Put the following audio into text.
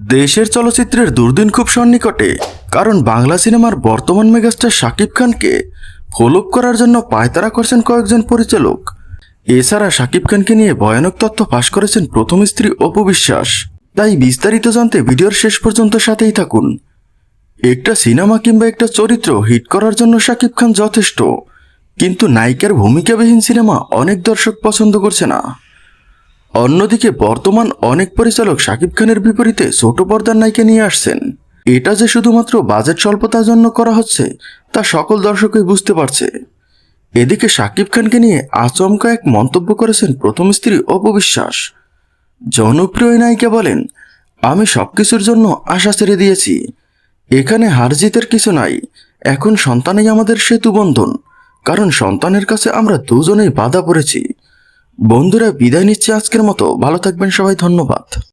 দেশের চলচ্চিত্রের দুর্দিন খুব সন্নিকটে, কারণ বাংলা সিনেমার বর্তমান মেগাস্টার শাকিব খানকে ফলোপ করার জন্য পায়তারা করছেন কয়েকজন পরিচালক। এছাড়া শাকিব খানকে নিয়ে ভয়ানক তথ্য ফাঁস করেছেন প্রথম স্ত্রী অপবিশ্বাস তাই বিস্তারিত জানতে ভিডিওর শেষ পর্যন্ত সাথেই থাকুন। একটা সিনেমা কিংবা একটা চরিত্র হিট করার জন্য শাকিব খান যথেষ্ট, কিন্তু নায়িকার ভূমিকাবিহীন সিনেমা অনেক দর্শক পছন্দ করছে না। অন্যদিকে বর্তমান অনেক পরিচালক শাকিব খানের বিপরীতে ছোট পর্দার নায়িকা নিয়ে আসছেন। এটা যে শুধুমাত্র বাজেট স্বল্পতার জন্য করা হচ্ছে, তা সকল দর্শকই বুঝতে পারছে। এদিকে শাকিব খানকে নিয়ে আচমকা এক মন্তব্য করেছেন প্রথম স্ত্রী অপবিশ্বাস জনপ্রিয় নায়িকা বলেন, আমি সবকিছুর জন্য আশা ছেড়ে দিয়েছি। এখানে হার জিতের কিছু নাই। এখন সন্তানেই আমাদের সেতু বন্ধন কারণ সন্তানের কাছে আমরা দুজনেই বাধা পড়েছি। বন্ধুরা বিদায় নিচ্ছে আজকের মতো। ভালো থাকবেন সবাই ধন্যবাদ।